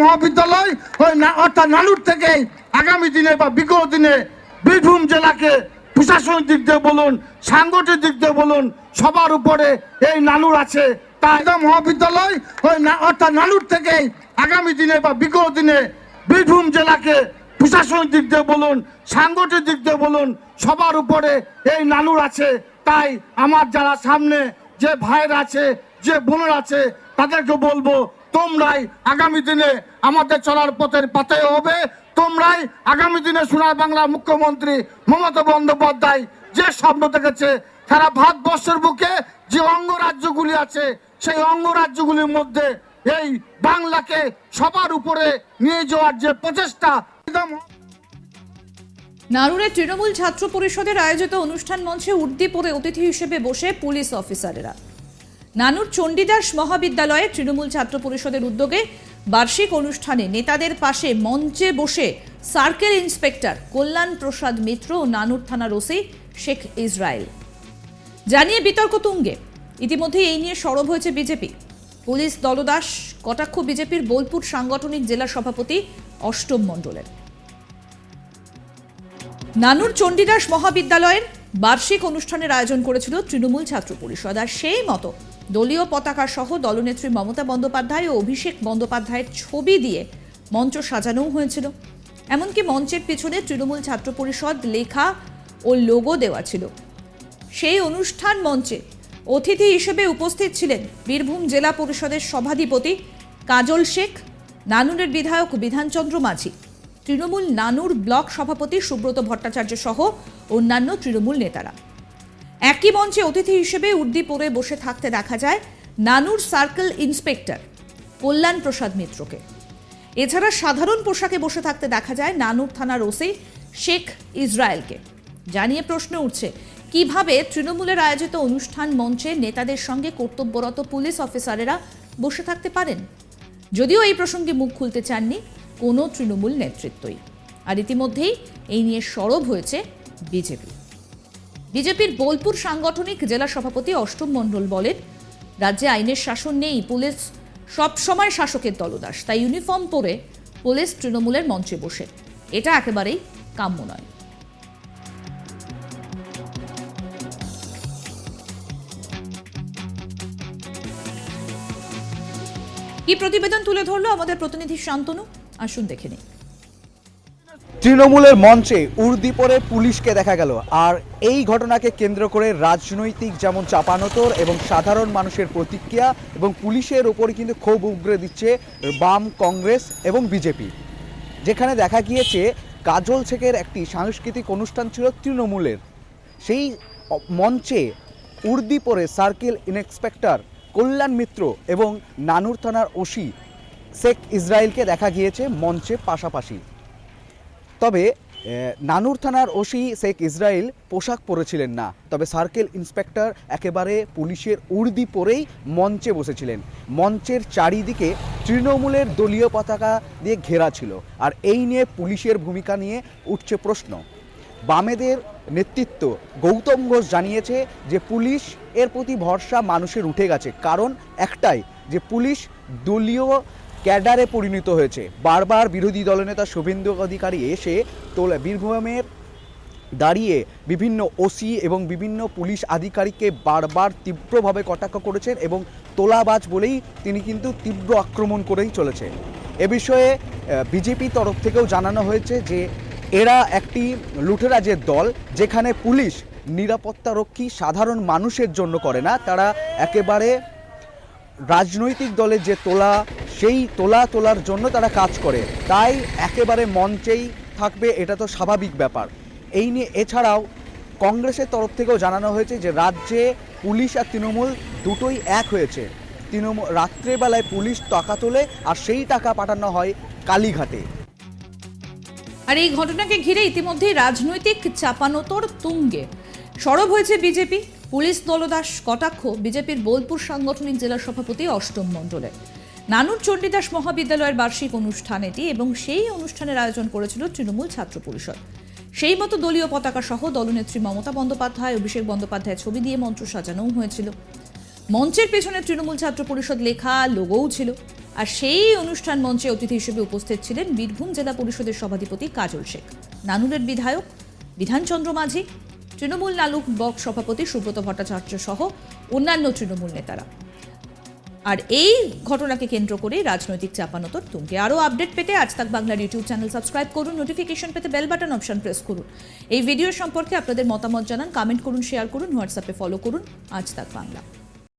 মহাবিদ্যালয় ওই অর্থাৎ নানুর থেকে আগামী দিনে বা বিগত দিনে বীরভূম জেলাকে প্রশাসনিক দিক দিয়ে বলুন, সাংগঠনিক দিক দিয়ে বলুন, সবার উপরে এই নানুর আছে। তাই মহাবিদ্যালয় ওই অর্থাৎ নানুর থেকে আগামী দিনে বা বিগত দিনে বীরভূম জেলাকে প্রশাসনিক দিক দিয়ে বলুন, সাংগঠনিক দিক দিয়ে বলুন, সবার উপরে এই নানুর আছে। তাই আমার যারা সামনে যে ভাইয়ের আছে, যে বোনের আছে, তাদেরকে বলব তোমরাই আগামী দিনে আমাদের চলার পথের পাতে হবে। তোমরাই আগামী দিনে সোনার বাংলার মুখ্যমন্ত্রী মমতা বন্দ্যোপাধ্যায় যে স্বপ্ন দেখেছে, সারা ভারতবর্ষের বুকে যে অঙ্গরাজ্যগুলি আছে, সেই অঙ্গরাজ্যগুলির মধ্যে এই বাংলাকে সবার উপরে নিয়ে যাওয়ার যে প্রচেষ্টা নারুরে তৃণমূল ছাত্র পরিষদের আয়োজিত অনুষ্ঠান মঞ্চে উর্দি পরে অতিথি হিসেবে বসে পুলিশ অফিসারেরা। নানুর চণ্ডীদাস মহাবিদ্যালয়ে তৃণমূল ছাত্র পরিষদের উদ্যোগে বার্ষিক অনুষ্ঠানে নেতাদের পাশে মঞ্চে বসে সার্কেল ইন্সপেক্টর কল্যাণ প্রসাদ মিত্র ও নানুর থানার ওসি শেখ ইসরায়েল। জানিয়ে বিতর্ক তুঙ্গে। ইতিমধ্যে এই নিয়ে সরব হয়েছে বিজেপি। পুলিশ দলদাস কটাক্ষ বিজেপির বোলপুর সাংগঠনিক জেলা সভাপতি অষ্টম মণ্ডলের। নানুর চণ্ডীদাস মহাবিদ্যালয়ের বার্ষিক অনুষ্ঠানের আয়োজন করেছিল তৃণমূল ছাত্র পরিষদ। আর সেই মতো দলীয় পতাকা সহ দলনেত্রী মমতা বন্দ্যোপাধ্যায় ও অভিষেক বন্দ্যোপাধ্যায়ের ছবি দিয়ে মঞ্চ সাজানোও হয়েছিল। এমনকি মঞ্চের পিছনে তৃণমূল ছাত্র পরিষদ লেখা ও লোগো দেওয়া ছিল। সেই অনুষ্ঠান মঞ্চে অতিথি হিসেবে উপস্থিত ছিলেন বীরভূম জেলা পরিষদের সভাধিপতি কাজল শেখ, নানুরের বিধায়ক বিধানচন্দ্র মাঝি, তৃণমূল নানুর ব্লক সভাপতি সুব্রত ভট্টাচার্য সহ অন্যান্য তৃণমূল নেতারা। একই মঞ্চে অতিথি হিসেবে উর্দি পরে বসে থাকতে দেখা যায় নানুর সার্কেল ইন্সপেক্টর কল্যাণ প্রসাদ মিত্রকে। এছাড়া সাধারণ পোশাকে বসে থাকতে দেখা যায় নানুর থানার ওসি শেখ ইসরায়েলকে। জানিয়ে প্রশ্ন উঠছে, কীভাবে তৃণমূলের আয়োজিত অনুষ্ঠান মঞ্চে নেতাদের সঙ্গে কর্তব্যরত পুলিশ অফিসারেরা বসে থাকতে পারেন? যদিও এই প্রসঙ্গে মুখ খুলতে চাননি কোনো তৃণমূল নেতৃত্বই। আর ইতিমধ্যেই এই নিয়ে সরব হয়েছে বিজেপি। বিজেপির বোলপুর সাংগঠনিক জেলা সভাপতি অষ্টম মণ্ডল বলেন, রাজ্যে আইনের শাসন নেই, পুলিশ সবসময় শাসকের দলদাস তাই ইউনিফর্ম পরে পুলিশ তৃণমূলের মঞ্চে বসে। এটা একেবারেই কাম্য নয়। কি প্রতিবেদন তুলে ধরলো আমাদের প্রতিনিধি শান্তনু? আসুন দেখে নিই। তৃণমূলের মঞ্চে উর্দি পরে পুলিশকে দেখা গেল। আর এই ঘটনাকে কেন্দ্র করে রাজনৈতিক যেমন চাপানোতর এবং সাধারণ মানুষের প্রতিক্রিয়া এবং পুলিশের ওপর কিন্তু ক্ষোভ উগরে দিচ্ছে বাম কংগ্রেস এবং বিজেপি। যেখানে দেখা গিয়েছে, কাজল শেখের একটি সাংস্কৃতিক অনুষ্ঠান ছিল তৃণমূলের। সেই মঞ্চে উর্দি পরে সার্কেল ইন্সপেক্টর কল্যাণ মিত্র এবং নানুর থানার ওসি শেখ ইসরায়েলকে দেখা গিয়েছে মঞ্চে পাশাপাশি। তবে নানুর থানার ওসি শেখ ইসরায়েল পোশাক পরেছিলেন না। তবে সার্কেল ইন্সপেক্টর একেবারে পুলিশের উর্দি পরেই মঞ্চে বসেছিলেন। মঞ্চের চারিদিকে তৃণমূলের দলীয় পতাকা দিয়ে ঘেরা ছিল। আর এই নিয়ে পুলিশের ভূমিকা নিয়ে উঠছে প্রশ্ন। বামেদের নেতৃত্ব গৌতম ঘোষ জানিয়েছে যে, পুলিশ এর প্রতি ভরসা মানুষের উঠে গেছে। কারণ একটাই যে, পুলিশ দলীয় ক্যাডারে পরিণত হয়েছে। বারবার বিরোধী দলনেতা শুভেন্দু অধিকারী এসে তোলা বীরভূমের দাঁড়িয়ে বিভিন্ন ওসি এবং বিভিন্ন পুলিশ আধিকারিককে বারবার তীব্রভাবে কটাক্ষ করেছেন এবং তোলাবাজ বলেই তিনি কিন্তু তীব্র আক্রমণ করেই চলেছে এ বিষয়ে বিজেপি তরফ থেকেও জানানো হয়েছে যে, এরা একটি লুটেরাজের দল যেখানে পুলিশ নিরাপত্তারক্ষী সাধারণ মানুষের জন্য করে না, তারা একেবারে রাজনৈতিক দলের যে তোলা সেই তোলা তোলার জন্য তারা কাজ করে। তাই একেবারে মঞ্চেই থাকবে, এটা তো স্বাভাবিক ব্যাপার। এই নিয়ে এছাড়াও কংগ্রেসের তরফ থেকেও জানানো হয়েছে যে, রাজ্যে পুলিশ আর তৃণমূল দুটোই এক হয়েছে। তৃণমূল রাত্রেবেলায় পুলিশ টাকা তোলে আর সেই টাকা পাঠানো হয় কালীঘাটে। আর এই ঘটনাকে ঘিরে ইতিমধ্যেই রাজনৈতিক চাপানোতর তুঙ্গে। সরব হয়েছে বিজেপি, পুলিশ দলদাস কটাক্ষ বিজেপির বোলপুর সাংগঠনিক জেলা সভাপতি অষ্টম মণ্ডলের নানুর চণ্ডীদাস মহাবিদ্যালয়ের বার্ষিক অনুষ্ঠান এটি এবং সেই অনুষ্ঠানের আয়োজন করেছিল তৃণমূল ছাত্র পরিষদ। সেই মতো দলীয় পতাকা সহ দলনেত্রী মমতা বন্দ্যোপাধ্যায়, অভিষেক বন্দ্যোপাধ্যায়ের ছবি দিয়ে মঞ্চ সাজানোও হয়েছিল। মঞ্চের পেছনে তৃণমূল ছাত্র পরিষদ লেখা লোগোও ছিল। আর সেই অনুষ্ঠান মঞ্চে অতিথি হিসেবে উপস্থিত ছিলেন বীরভূম জেলা পরিষদের সভাধিপতি কাজল শেখ। নানুরের বিধায়ক বিধানচন্দ্র মাঝি, তৃণমূল নালুক বক সভাপতি সুব্রত ভট্টাচার্য সহ অন্যান্য তৃণমূল নেতারা। আর এই ঘটনাকে কেন্দ্র করে রাজনৈতিক চাপানোতর তুঙ্গে। আরও আপডেট পেতে আজ তাক বাংলার ইউটিউব চ্যানেল সাবস্ক্রাইব করুন, নোটিফিকেশন পেতে বেল বাটন অপশন প্রেস করুন। এই ভিডিও সম্পর্কে আপনাদের মতামত জানান, কমেন্ট করুন, শেয়ার করুন, হোয়াটসঅ্যাপে ফলো করুন। আজ তাক বাংলা।